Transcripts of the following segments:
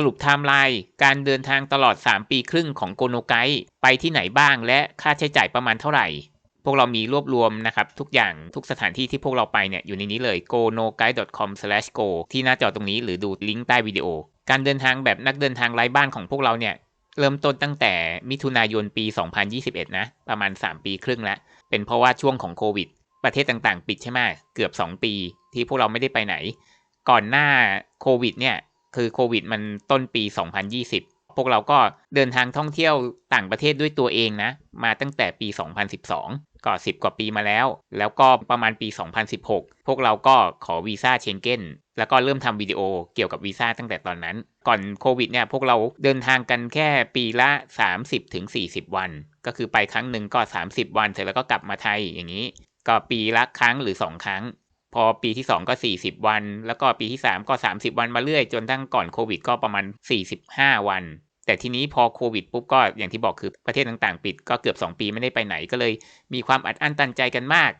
สรุปไทม์ไลน์การเดินทางตลอด 3 ปีครึ่งของโกโนไกไปที่ไหนบ้างและค่าใช้จ่ายประมาณเท่าไหร่ พวกเรามีรวบรวมนะครับ ทุกอย่างทุกสถานที่ที่พวกเราไปเนี่ยอยู่ในนี้เลย gonoguide.com/go ที่หน้าจอตรงนี้หรือดูลิงก์ใต้วิดีโอ การเดินทางแบบนักเดินทางไร้บ้านของพวกเราเนี่ยเริ่มต้นตั้งแต่มิถุนายนปี 2021 นะ ประมาณ 3 ปีครึ่งแล้ว เป็นเพราะว่าช่วงของโควิด ประเทศต่างๆ ปิดใช่ไหมเกือบ 2 ปีที่พวกเราไม่ได้ไปไหน ก่อนหน้าโควิดเนี่ย คือโควิดมันต้นปี 2020 พวกเราก็เดินทางท่องเที่ยวต่างประเทศด้วยตัวเองนะ มาตั้งแต่ปี 2012 ก็ 10 กว่าปีมาแล้ว แล้วก็ประมาณปี 2016 พวกเราก็ขอวีซ่าเชงเก้นแล้วก็เริ่มทำวิดีโอเกี่ยวกับวีซ่าตั้งแต่ตอนนั้น ก่อนโควิดเนี่ยพวกเราเดินทางกันแค่ปีละ 30ถึง40วัน ก็คือไปครั้งหนึ่งก็ 30 วันเสร็จแล้วก็กลับมาไทยอย่างนี้ ก็ปีละครั้งหรือ 2 ครั้ง พอปีที่ 2 ก็ 40 วัน แล้วก็ปีที่ 3 ก็ 30 วันมาเรื่อย จนทั้งก่อนโควิดก็ประมาณ 45 วัน แต่ทีนี้พอโควิดปุ๊บก็อย่างที่บอกคือประเทศต่างๆ ปิดก็เกือบ 2 ปีไม่ได้ไปไหนก็เลย มีความอัดอั้นตันใจกันมาก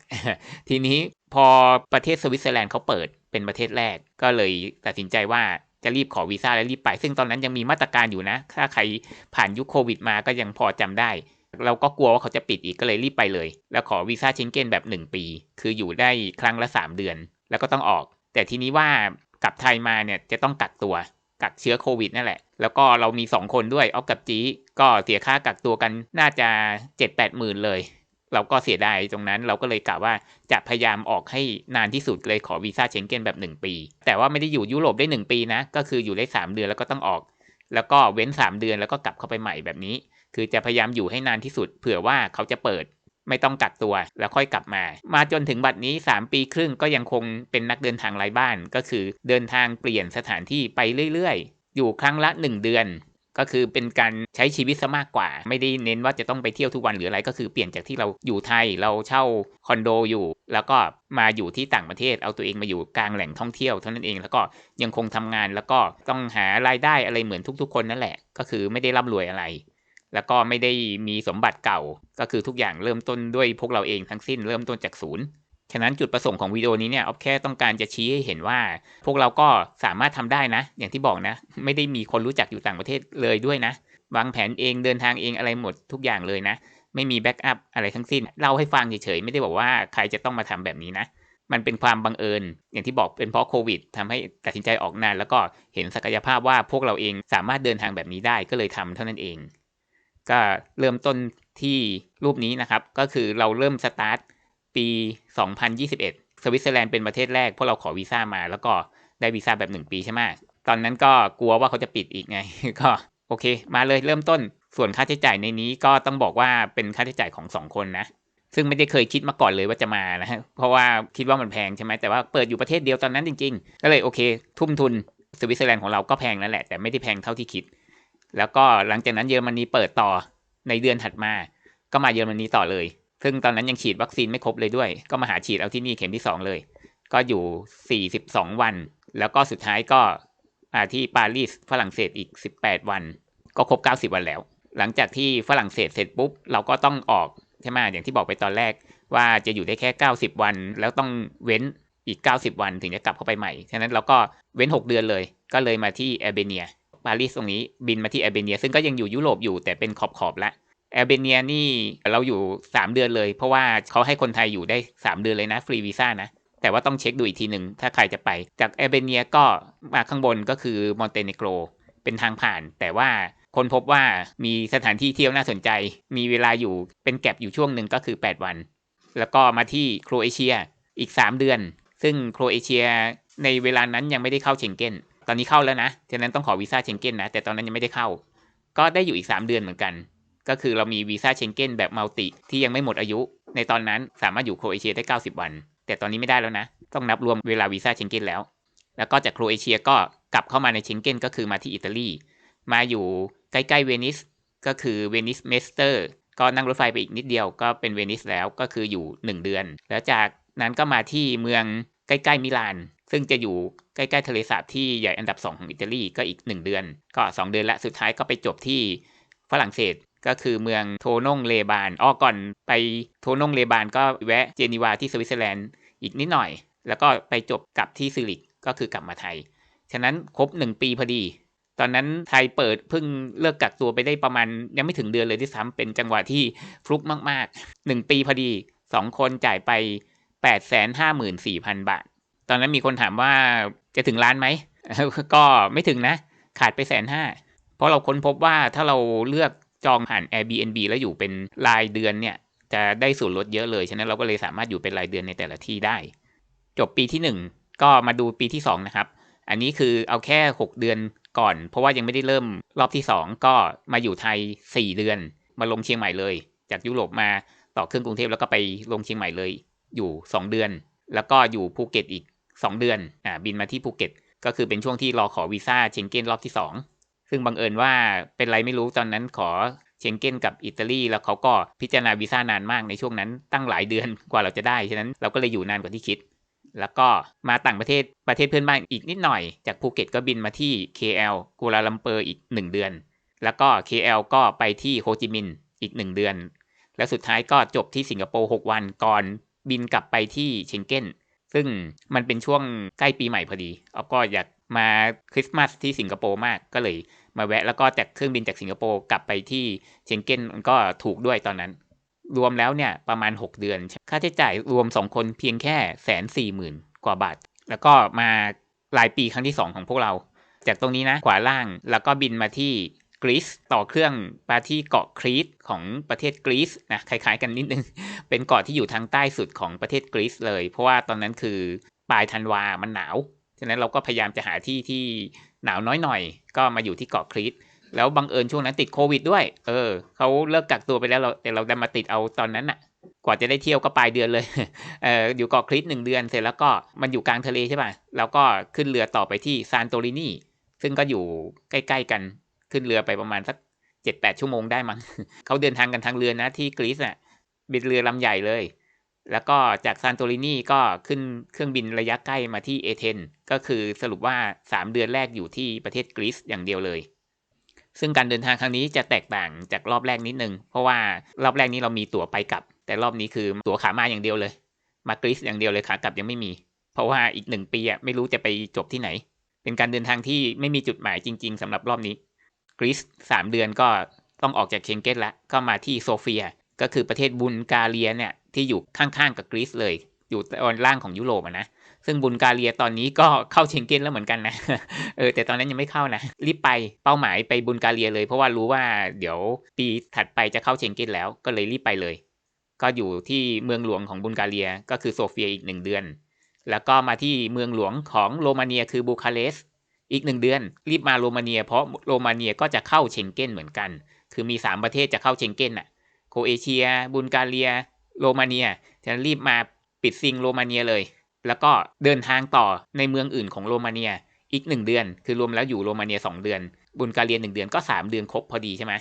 ทีนี้พอประเทศสวิตเซอร์แลนด์เขาเปิดเป็นประเทศแรก ก็เลยตัดสินใจว่าจะรีบขอวีซ่าและรีบไป ซึ่งตอนนั้นยังมีมาตรการอยู่นะ ถ้าใครผ่านยุคโควิดมาก็ยังพอจำได้ เราก็กลัวว่าเขาจะปิดอีกก็เลยรีบไปเลย แล้วขอวีซ่าเชงเก้นแบบ 1 ปี คืออยู่ได้ครั้งละ 3 เดือน แล้วก็ต้องออก แต่ทีนี้ว่ากลับไทยมาเนี่ยจะต้องกักตัวกักเชื้อโควิดนั่นแหละ แล้วก็เรามี 2 คนด้วยออฟกับจีก็เสียค่ากักตัวกันน่าจะ7-8หมื่นเลย เราก็เสียดายตรงนั้นเราก็เลยกะว่าจะพยายามออกให้นานที่สุดเลยขอวีซ่าเชงเก้นแบบ 1 ปี แต่ว่าไม่ได้อยู่ยุโรปได้ 1 ปีนะ ก็คืออยู่ได้ 3 เดือนแล้วก็ต้องออก แล้วก็เว้น 3 เดือนแล้วก็กลับเข้าไปใหม่แบบนี้ คือจะพยายามอยู่ให้นานที่สุด เผื่อว่าเขาจะเปิด ไม่ต้องกักตัวแล้วค่อยกลับมา มาจนถึงบัดนี้ 3 ปีครึ่งก็ยังคงเป็นนักเดินทางไร้บ้าน ก็คือเดินทางเปลี่ยนสถานที่ไปเรื่อยๆ อยู่ครั้งละ 1 เดือนก็คือเป็นการใช้ชีวิตซะมากกว่า ไม่ได้เน้นว่าจะต้องไปเที่ยวทุกวันหรืออะไรก็คือเปลี่ยนจากที่เราอยู่ไทยเราเช่าคอนโดอยู่ แล้วก็มาอยู่ที่ต่างประเทศ เอาตัวเองมาอยู่กลางแหล่งท่องเที่ยวเท่านั้นเองแล้วก็ยังคงทำงานแล้วก็ต้องหารายได้อะไรเหมือนทุกๆ คนนั่นแหละ ก็คือไม่ได้ร่ำรวยอะไร แล้วก็ไม่ได้มีสมบัติเก่า ก็คือทุกอย่างเริ่มต้นด้วยพวกเราเองทั้งสิ้นเริ่มต้นจากศูนย์ฉะนั้นจุดประสงค์ของวิดีโอนี้เนี่ยออฟแค่ต้องการจะชี้ให้เห็นว่า พวกเราก็สามารถทำได้นะ อย่างที่บอกนะ ไม่ได้มีคนรู้จักอยู่ต่างประเทศเลยด้วยนะ วางแผนเองเดินทางเองอะไรหมดทุกอย่างเลยนะ ไม่มีแบ็กอัพอะไรทั้งสิ้น เล่าให้ฟังเฉยๆ ไม่ได้บอกว่าใครจะต้องมาทำแบบนี้นะ มันเป็นความบังเอิญ อย่างที่บอกเป็นเพราะโควิดทำให้ตัดสินใจออกนาน แล้วก็เห็นศักยภาพว่าพวกเราเองสามารถเดินทางแบบนี้ได้ก็เลยทำเท่านั้นเอง ก็เริ่มต้นที่รูปนี้นะครับ ก็คือเราเริ่มสตาร์ทปี 2021 สวิตเซอร์แลนด์เป็นประเทศแรกเพวกเราขอวีซ่ามา แล้วก็ได้วีซ่าแบบ 1 ปีใช่ไหมตอนนั้นก็กลัวว่าเขาจะปิดอีกไง ก็โอเค มาเลยเริ่มต้นส่วนค่าใช้จ่ายในนี้ก็ต้องบอกว่าเป็นค่าใช้จ่ายของ 2 คนนะ ซึ่งไม่ได้เคยคิดมาก่อนเลยว่าจะมานะเพราะว่าคิดว่ามันแพงใช่ไหมแต่ว่าเปิดอยู่ประเทศเดียวตอนนั้นจริง ๆ ก็เลยโอเค ทุ่มทุนสวิตเซอร์แลนด์ของเราก็แพงนั่นแหละแต่ไม่ได้แพงเท่าที่คิด แล้วก็หลังจากนั้นเยอรมนีเปิดต่อในเดือนถัดมา ก็มาเยอรมนีต่อเลย ซึ่งตอนนั้นยังฉีดวัคซีนไม่ครบเลยด้วย ก็มาหาฉีดเอาที่นี่เข็มที่2เลย ก็อยู่ 42 วัน แล้วก็สุดท้ายก็มาที่ปารีสฝรั่งเศสอีก 18 วัน ก็ครบ 90 วันแล้ว หลังจากที่ฝรั่งเศสเสร็จปุ๊บ เราก็ต้องออกใช่ไหมอย่างที่บอกไปตอนแรกว่าจะอยู่ได้แค่ 90 วัน แล้วต้องเว้นอีก 90 วันถึงจะกลับเข้าไปใหม่ ฉะนั้นเราก็เว้น 6 เดือนเลย ก็เลยมาที่แอร์เบเนีย ปารีสตรงนี้บินมาที่แอร์เบเนีย ซึ่งก็ยังอยู่ยุโรปอยู่แต่เป็นขอบขอบละแอร์เบเนียนี่เราอยู่ 3 เดือนเลย เพราะว่าเขาให้คนไทยอยู่ได้ 3 เดือนเลยนะ ฟรีวีซ่านะ แต่ว่าต้องเช็คดูอีกทีหนึ่งถ้าใครจะไป จากแอร์เบเนียก็มาข้างบนก็คือมอนเตเนโกรเป็นทางผ่าน แต่ว่าคนพบว่ามีสถานที่เที่ยวน่าสนใจ มีเวลาอยู่เป็นแก็บอยู่ช่วงหนึ่งก็คือ 8 วัน แล้วก็มาที่โครเอเชียอีก 3 เดือน ซึ่งโครเอเชียในเวลานั้นยังไม่ได้เข้าเชงเก้น ตอนนี้เข้าแล้วนะฉะนั้นต้องขอวีซ่าเชงเก้นนะ แต่ตอนนั้นยังไม่ได้เข้า ก็ได้อยู่อีก 3 เดือนเหมือนกัน ก็คือเรามีวีซ่าเชงเก้นแบบมัลติที่ยังไม่หมดอายุ ในตอนนั้นสามารถอยู่โครเอเชียได้ 90 วัน แต่ตอนนี้ไม่ได้แล้วนะ ต้องนับรวมเวลาวีซ่าเชงเก้นแล้ว แล้วก็จากโครเอเชียก็กลับเข้ามาในเชงเก้นก็คือมาที่อิตาลี มาอยู่ใกล้ๆเวนิส ก็คือเวนิสเมสเตอร์ ก็นั่งรถไฟไปอีกนิดเดียวก็เป็นเวนิสแล้ว ก็คืออยู่ 1 เดือน แล้วจากนั้นก็มาที่เมืองใกล้ๆมิลาน ซึ่งจะอยู่ใกล้ๆทะเลสาบที่ใหญ่อันดับ 2 ของอิตาลีก็อีก 1 เดือน ก็ 2 เดือนละสุดท้ายก็ไปจบที่ฝรั่งเศสก็คือเมืองโทนงเลบานอ้อก่อนไปโทนงเลบานก็แวะเจนีวาที่สวิตเซอร์แลนด์อีกนิดหน่อย แล้วก็ไปจบกับที่ซิริกก็คือกลับมาไทย ฉะนั้นครบ 1 ปีพอดี ตอนนั้นไทยเปิดเพิ่งเลิกกักตัวไปได้ประมาณ ยังไม่ถึงเดือนเลยที่ซ้ำเป็นจังหวะที่ฟลุกมากๆหนึ่งปีพอดีสองคนจ่ายไปแปดแสนห้าหมื่นสี่พันบาท ตอนนั้นมีคนถามว่าจะถึงล้านไหม ก็ไม่ถึงนะ ขาดไปแสนห้า เพราะเราค้นพบว่าถ้าเราเลือกจองผ่าน Airbnb แล้วอยู่เป็นรายเดือนเนี่ย จะได้ส่วนลดเยอะเลย ฉะนั้นเราก็เลยสามารถอยู่เป็นรายเดือนในแต่ละที่ได้ จบปีที่ 1 ก็มาดูปีที่ 2 นะครับ อันนี้คือเอาแค่ 6 เดือนก่อน เพราะว่ายังไม่ได้เริ่มรอบที่ 2 ก็มาอยู่ไทย 4 เดือน มาลงเชียงใหม่เลย จากยุโรปมาต่อเครื่องกรุงเทพแล้วก็ไปลงเชียงใหม่เลย อยู่ 2 เดือน แล้วก็อยู่ภูเก็ตอีก 2 เดือนอ่าบินมาที่ภูเก็ต ก็คือเป็นช่วงที่รอขอวีซ่าเชงเก้นรอบที่ 2 ซึ่งบังเอิญว่าเป็นไรไม่รู้ตอนนั้นขอเชงเก้นกับอิตาลีแล้วเขาก็พิจารณาวีซ่านานมากในช่วงนั้นตั้งหลายเดือนกว่าเราจะได้ฉะนั้นเราก็เลยอยู่นานกว่าที่คิด แล้วก็มาต่างประเทศประเทศเพื่อนบ้านอีกนิดหน่อย จากภูเก็ตก็บินมาที่ KL กัวลาลัมเปอร์อีก 1 เดือน แล้วก็ KL ก็ไปที่โฮจิมินห์อีก 1 เดือน แล้วสุดท้ายก็จบที่สิงคโปร์6วันก่อนบินกลับไปที่เชงเก้น ซึ่งมันเป็นช่วงใกล้ปีใหม่พอดีเอาก็อยากมาคริสต์มาสที่สิงคโปร์มากก็เลยมาแวะแล้วก็จากเครื่องบินจากสิงคโปร์กลับไปที่เชงเก้นก็ถูกด้วยตอนนั้น รวมแล้วเนี่ยประมาณ 6 เดือน ค่าใช้จ่ายรวม 2 คนเพียงแค่แสนสี่หมื่นกว่าบาท แล้วก็มาลายปีครั้งที่ 2 ของพวกเรา จากตรงนี้นะขวาล่างแล้วก็บินมาที่ กรีซต่อเครื่องไปที่เกาะครีตของประเทศกรีซนะคล้ายๆกันนิดนึง เป็นเกาะที่อยู่ทางใต้สุดของประเทศกรีซเลย เพราะว่าตอนนั้นคือปลายธันวามันหนาวฉะนั้นเราก็พยายามจะหาที่ที่หนาวน้อยหน่อย ก็มาอยู่ที่เกาะครีตแล้วบังเอิญช่วงนั้นติดโควิดด้วย เออเขาเลิกกักตัวไปแล้วเราแต่เราได้มาติดเอาตอนนั้นน่ะ กว่าจะได้เที่ยวก็ปลายเดือนเลย เอออยู่เกาะคริสหนึ่งเดือนเสร็จแล้วก็มันอยู่กลางทะเลใช่ป่ะแล้วก็ขึ้นเรือต่อไปที่ซานโตรินีซึ่งก็อยู่ใกล้ ๆ กัน ขึ้นเรือไปประมาณสักเจ็ดแปดชั่วโมงได้มั้งเขาเดินทางกันทางเรือนะที่กรีซอะบินเรือลำใหญ่เลย แล้วก็จากซานโตรินีก็ขึ้นเครื่องบินระยะใกล้มาที่เอเธนก็คือสรุปว่า 3 เดือนแรกอยู่ที่ประเทศกรีซอย่างเดียวเลย ซึ่งการเดินทางครั้งนี้จะแตกต่างจากรอบแรกนิดนึง เพราะว่ารอบแรกนี้เรามีตั๋วไปกลับ แต่รอบนี้คือตั๋วขามาอย่างเดียวเลย มากรีซอย่างเดียวเลยขากลับยังไม่มี เพราะว่าอีกหนึ่งปีอะไม่รู้จะไปจบที่ไหน เป็นการเดินทางที่ไม่มีจุดหมายจริง ๆสำหรับรอบนี้ กรีซสามเดือนก็ต้องออกจากเชงเก้นละก็มาที่โซเฟีย ก็คือประเทศบุลกาเรียเนี่ยที่อยู่ข้างๆกับกรีซเลย อยู่ตอนล่างของยุโรปนะซึ่งบุลกาเรียตอนนี้ก็เข้าเชงเก้นแล้วเหมือนกันนะเออแต่ตอนนั้นยังไม่เข้านะรีบไปเป้าหมายไปบุลกาเรียเลย เพราะว่ารู้ว่าเดี๋ยวปีถัดไปจะเข้าเชงเก้นแล้วก็เลยรีบไปเลย ก็อยู่ที่เมืองหลวงของบุลกาเรียก็คือโซเฟียอีกหนึ่งเดือน แล้วก็มาที่เมืองหลวงของโรมาเนียคือบูคาเรสต์ อีกหนึ่งเดือนรีบมาโรมาเนีย เพราะโรมาเนียก็จะเข้าเชงเก้นเหมือนกัน คือมี 3 ประเทศจะเข้าเชงเก้นอะ โคเอเชีย บุลกาเรีย โรมาเนียฉะนั้นรีบมาปิดซิงโรมาเนียเลย แล้วก็เดินทางต่อในเมืองอื่นของโรมาเนียอีกหนึ่งเดือน คือรวมแล้วอยู่โรมาเนีย 2 เดือน บุลกาเรียหนึ่งเดือนก็ 3 เดือนครบพอดีใช่ไหม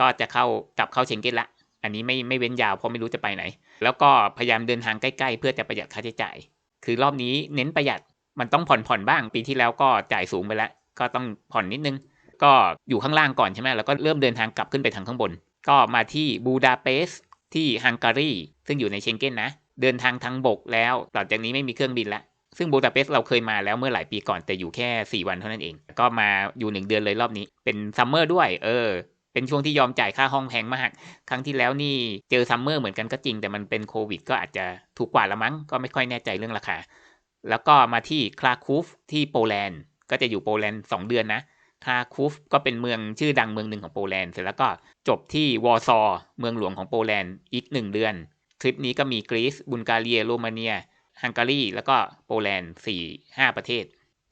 ก็จะเข้ากลับเข้าเชงเก้นละ อันนี้ไม่ไม่เว้นยาวเพราะไม่รู้จะไปไหน แล้วก็พยายามเดินทางใกล้ๆ เพื่อจะประหยัดค่าใช้จ่าย คือรอบนี้เน้นประหยัด มันต้องผ่อนผ่อนบ้าง ปีที่แล้วก็จ่ายสูงไปแล้ว ก็ต้องผ่อนนิดนึง ก็อยู่ข้างล่างก่อนใช่ไหมแล้วก็เริ่มเดินทางกลับขึ้นไปทางข้างบน ก็มาที่บูดาเปสต์ที่ฮังการีซึ่งอยู่ในเชงเก้นนะ เดินทางทางบกแล้วต่อจากนี้ไม่มีเครื่องบินละซึ่งบูดาเปสต์เราเคยมาแล้วเมื่อหลายปีก่อนแต่อยู่แค่ 4 วันเท่านั้นเอง ก็มาอยู่ 1 เดือนเลยรอบนี้ เป็นซัมเมอร์ด้วย เออ เป็นช่วงที่ยอมจ่ายค่าห้องแพงมาก ครั้งที่แล้วนี่เจอซัมเมอร์เหมือนกันก็จริง แต่มันเป็นโควิด ก็อาจจะถูกกว่าละมั้ง ก็ไม่ค่อยแน่ใจเรื่องราคา แล้วก็มาที่คลาคูฟที่โปแลนด์ ก็จะอยู่โปแลนด์2เดือนนะคลาคูฟก็เป็นเมืองชื่อดังเมืองหนึ่งของโปแลนด์ เสร็จแล้วก็จบที่วอร์ซอเมืองหลวงของโปแลนด์อีก 1 เดือน ทริปนี้ก็มีกรีซบุลการีโรมาเนีย ฮังการี แล้วก็โปแลนด์สี่ห้าประเทศ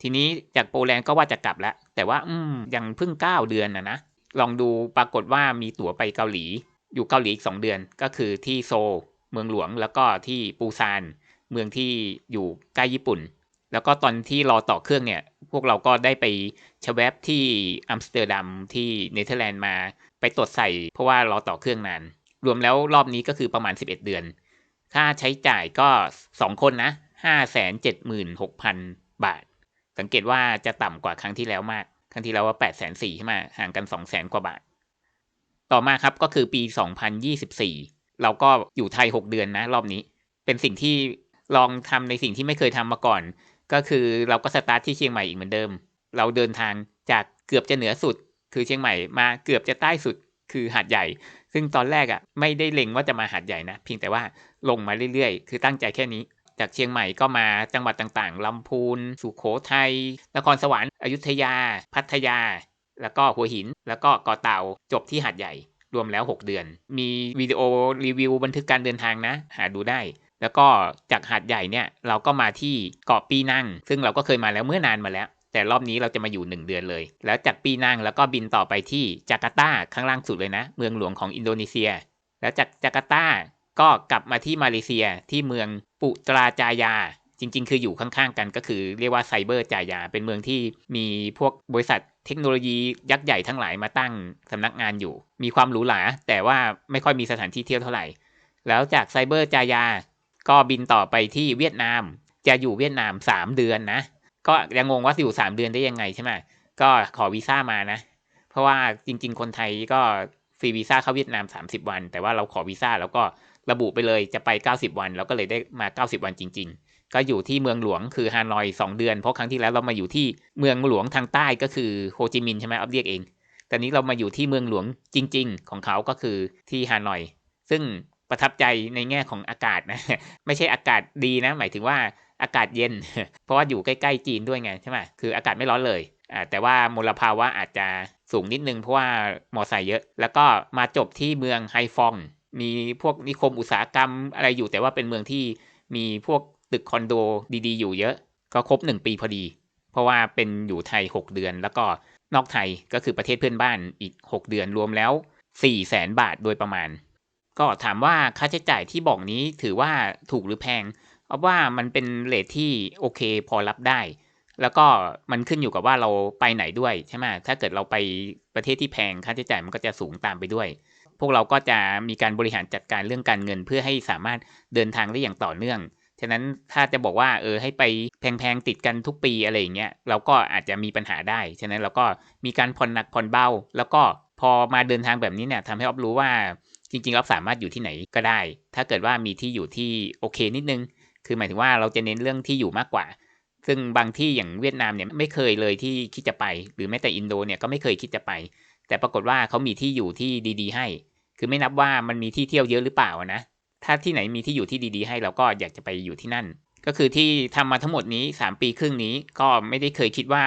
ทีนี้จากโปแลนด์ก็ว่าจะกลับแล้ว แต่ว่าอืมยังเพิ่ง 9 เดือนนะนะ ลองดูปรากฏว่ามีตั๋วไปเกาหลี อยู่เกาหลีอีก 2 เดือน ก็คือที่โซลเมืองหลวง แล้วก็ที่ปูซาน เมืองที่อยู่ใกล้ญี่ปุ่น แล้วก็ตอนที่รอต่อเครื่องเนี่ย พวกเราก็ได้ไปชะแวบที่อัมสเตอร์ดัมที่เนเธอร์แลนด์มาไปตรวจใส่ เพราะว่ารอต่อเครื่องนานรวมแล้วรอบนี้ก็คือประมาณ 11 เดือน ค่าใช้จ่ายก็ 2 คนนะห้าแสนเจ็ดหมื่นหกพันบาท สังเกตว่าจะต่ำกว่าครั้งที่แล้วมาก ครั้งที่แล้วว่าแปดแสนสี่ใช่ไหมห่างกันสองแสนกว่าบาท ต่อมาครับก็คือปีสองพันยี่สิบสี่เราก็อยู่ไทยหกเดือนนะ รอบนี้ เป็นสิ่งที่ ลองทำในสิ่งที่ไม่เคยทำมาก่อน ก็คือเราก็สตาร์ทที่เชียงใหม่อีกเหมือนเดิม เราเดินทางจากเกือบจะเหนือสุด คือเชียงใหม่มาเกือบจะใต้สุดคือหาดใหญ่ ซึ่งตอนแรกอะ่ะไม่ได้เล็งว่าจะมาหาดใหญ่นะเพียงแต่ว่าลงมาเรื่อยๆ คือตั้งใจแค่นี้ จากเชียงใหม่ก็มาจังหวัดต่างๆลำพูนสุขโขทัยนครสวรรค์อยุธยา พัทยา แล้วก็หัวหิน แล้วก็เกาะเต่าจบที่หาดใหญ่รวมแล้ว 6 เดือน มีวิดีโอรีวิวบันทึกการเดินทางนะ หาดูได้ แล้วก็จากหาดใหญ่เนี่ยเราก็มาที่เกาะปีนังซึ่งเราก็เคยมาแล้วเมื่อนานมาแล้ว แต่รอบนี้เราจะมาอยู่ 1 เดือนเลย แล้วจากปีนังแล้วก็บินต่อไปที่จาการ์ตาข้างล่างสุดเลยนะ เมืองหลวงของอินโดนีเซีย แล้วจากจาการ์ตาก็กลับมาที่มาเลเซียที่เมืองปุตราจายา จริง ๆ คืออยู่ข้างๆกันก็คือเรียกว่าไซเบอร์จายา เป็นเมืองที่มีพวกบริษัทเทคโนโลยียักษ์ใหญ่ทั้งหลายมาตั้งสำนักงานอยู่ มีความหรูหราแต่ว่าไม่ค่อยมีสถานที่เที่ยวเท่าไหร่ แล้วจากไซเบอร์จายา ก็บินต่อไปที่เวียดนาม จะอยู่เวียดนาม3เดือนนะ ก็ยังงงว่าอยู่3เดือนได้ยังไงใช่ไหมก็ขอวีซ่ามานะ เพราะว่าจริง ๆ คนไทยก็ฟรีวีซ่าเข้าเวียดนาม30วัน แต่ว่าเราขอวีซ่าแล้วก็ระบุไปเลยจะไป90วันเราก็เลยได้มา90วันจริง ๆ ก็อยู่ที่เมืองหลวงคือฮานอย2เดือน เพราะครั้งที่แล้วเรามาอยู่ที่เมืองหลวงทางใต้ก็คือโฮจิมินห์ใช่ไหมอัพเรียกเองแต่นี้เรามาอยู่ที่เมืองหลวงจริง ๆ ของเขาก็คือที่ฮานอย ซึ่ง ประทับใจในแง่ของอากาศนะ ไม่ใช่อากาศดีนะ หมายถึงว่าอากาศเย็น เพราะว่าอยู่ใกล้ๆจีนด้วยไงใช่ไหมคืออากาศไม่ร้อนเลยอ่าแต่ว่ามลภาวะอาจจะสูงนิดนึงเพราะว่ามอไซค์เยอะ แล้วก็มาจบที่เมืองไฮฟอง มีพวกนิคมอุตสาหกรรมอะไรอยู่ แต่ว่าเป็นเมืองที่มีพวกตึกคอนโดดีๆ อยู่เยอะ ก็ครบ 1 ปีพอดี เพราะว่าเป็นอยู่ไทย 6 เดือน แล้วก็นอกไทยก็คือประเทศเพื่อนบ้านอีก 6 เดือนรวมแล้ว4 0 0แสนบาทโดยประมาณ ก็ถามว่าค่าใช้จ่ายที่บอกนี้ถือว่าถูกหรือแพงเอาว่ามันเป็นเลทที่โอเคพอรับได้ แล้วก็มันขึ้นอยู่กับว่าเราไปไหนด้วยใช่ไหมถ้าเกิดเราไปประเทศที่แพงค่าใช้จ่ายมันก็จะสูงตามไปด้วย พวกเราก็จะมีการบริหารจัดการเรื่องการเงิน เพื่อให้สามารถเดินทางได้อย่างต่อเนื่องฉะนั้นถ้าจะบอกว่าเออให้ไปแพงๆติดกันทุกปีอะไรอย่างเงี้ยเราก็อาจจะมีปัญหาได้ ฉะนั้นเราก็มีการผ่อนหนักผ่อนเบา แล้วก็พอมาเดินทางแบบนี้เนี่ยทำให้ออฟรู้ว่า จริงๆเราสามารถอยู่ที่ไหนก็ได้ ถ้าเกิดว่ามีที่อยู่ที่โอเคนิดนึง คือหมายถึงว่าเราจะเน้นเรื่องที่อยู่มากกว่า ซึ่งบางที่อย่างเวียดนามเนี่ยไม่เคยเลยที่คิดจะไป หรือแม้แต่อินโดเนี่ยก็ไม่เคยคิดจะไป แต่ปรากฏว่าเขามีที่อยู่ที่ดี ๆ ให้ คือไม่นับว่ามันมีที่เที่ยวเยอะหรือเปล่านะ ถ้าที่ไหนมีที่อยู่ที่ดีๆ ให้เราก็อยากจะไปอยู่ที่นั่น ก็คือที่ทำมาทั้งหมดนี้ 3 ปีครึ่งนี้ก็ไม่ได้เคยคิดว่า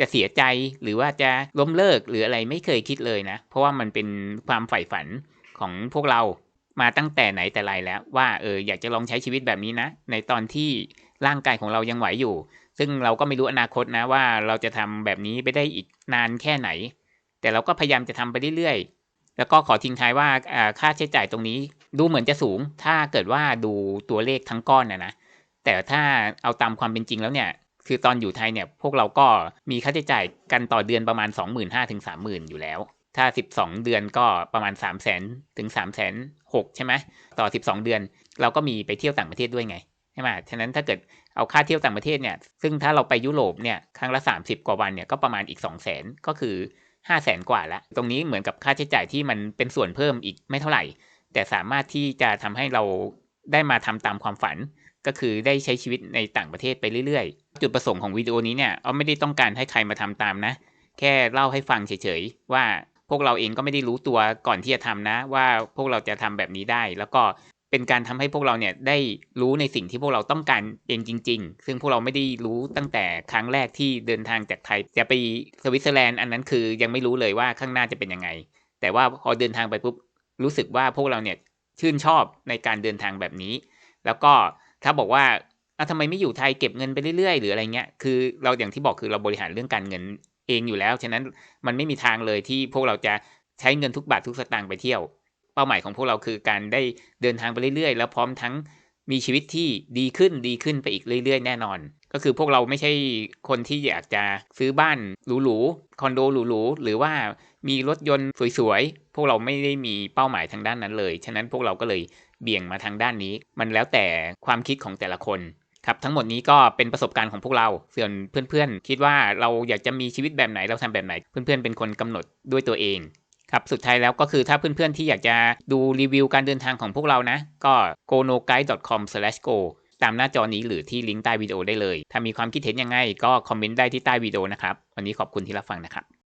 จะเสียใจหรือว่าจะล้มเลิกหรืออะไรไม่เคยคิดเลยนะ เพราะว่ามันเป็นความใฝ่ฝัน ของพวกเรามาตั้งแต่ไหนแต่ไรแล้ว ว่าเอออยากจะลองใช้ชีวิตแบบนี้นะ ในตอนที่ร่างกายของเรายังไหวอยู่ ซึ่งเราก็ไม่รู้อนาคตนะว่าเราจะทำแบบนี้ไปได้อีกนานแค่ไหน แต่เราก็พยายามจะทำไปเรื่อยๆ แล้วก็ขอทิ้งท้ายว่าค่าใช้จ่ายตรงนี้ดูเหมือนจะสูง ถ้าเกิดว่าดูตัวเลขทั้งก้อนนะนะแต่ถ้าเอาตามความเป็นจริงแล้วเนี่ย คือตอนอยู่ไทยเนี่ยพวกเราก็มีค่าใช้จ่ายกันต่อเดือนประมาณ 25,000ถึง30,000 อยู่แล้ว ถ้า12เดือนก็ประมาณ3 0 0 0 0 0ถึง3 0 0 0 0 6ใช่ไหมต่อ12เดือน เราก็มีไปเที่ยวต่างประเทศด้วยไงใช่ไหมฉะนั้นถ้าเกิดเอาค่าเที่ยวต่างประเทศเนี่ย ซึ่งถ้าเราไปยุโรปเนี่ยครั้งละ 30 กว่าวันเนี่ยก็ประมาณอีก 2 0 0 0 0 0 ก็คือ 5 0 0 0 0 0 กว่าละตรงนี้เหมือนกับค่าใช้จ่ายที่มันเป็นส่วนเพิ่มอีกไม่เท่าไหร่ แต่สามารถที่จะทำให้เราได้มาทำตามความฝัน ก็คือได้ใช้ชีวิตในต่างประเทศไปเรื่อยๆ จุดประสงค์ของวิดีโอนี้เนี่ยเอาไม่ได้ต้องการให้ใครมาทำตามนะ แค่เล่าให้ฟังเฉยๆว่า พวกเราเองก็ไม่ได้รู้ตัวก่อนที่จะทำนะ ว่าพวกเราจะทำแบบนี้ได้ แล้วก็เป็นการทำให้พวกเราเนี่ยได้รู้ในสิ่งที่พวกเราต้องการเองจริง ๆ ซึ่งพวกเราไม่ได้รู้ตั้งแต่ครั้งแรกที่เดินทางจากไทยจะไปสวิตเซอร์แลนด์อันนั้นคือยังไม่รู้เลยว่าข้างหน้าจะเป็นยังไง แต่ว่าพอเดินทางไปปุ๊บรู้สึกว่าพวกเราเนี่ยชื่นชอบในการเดินทางแบบนี้ แล้วก็ถ้าบอกว่าอะทำไมไม่อยู่ไทยเก็บเงินไปเรื่อยๆ หรืออะไรเงี้ย คือเราอย่างที่บอกคือเราบริหารเรื่องการเงิน เองอยู่แล้ว ฉะนั้นมันไม่มีทางเลยที่พวกเราจะใช้เงินทุกบาททุกสตางค์ไปเที่ยว เป้าหมายของพวกเราคือการได้เดินทางไปเรื่อยๆ แล้วพร้อมทั้งมีชีวิตที่ดีขึ้นดีขึ้นไปอีกเรื่อยๆ แน่นอน ก็คือพวกเราไม่ใช่คนที่อยากจะซื้อบ้านหรูๆคอนโดหรูๆหรือว่ามีรถยนต์สวยๆพวกเราไม่ได้มีเป้าหมายทางด้านนั้นเลย ฉะนั้นพวกเราก็เลยเบี่ยงมาทางด้านนี้ มันแล้วแต่ความคิดของแต่ละคน ครับทั้งหมดนี้ก็เป็นประสบการณ์ของพวกเราส่วนเพื่อนๆ คิดว่าเราอยากจะมีชีวิตแบบไหนเราทำแบบไหน เพื่อนๆเป็นคนกำหนดด้วยตัวเองครับสุดท้ายแล้วก็คือถ้าเพื่อนๆที่อยากจะดูรีวิวการเดินทางของพวกเรานะ ก็ gonoguide.com/go ตามหน้าจอนี้หรือที่ลิงก์ใต้วิดีโอได้เลย ถ้ามีความคิดเห็นยังไงก็คอมเมนต์ได้ที่ใต้วิดีโอนะครับ วันนี้ขอบคุณที่รับฟังนะครับ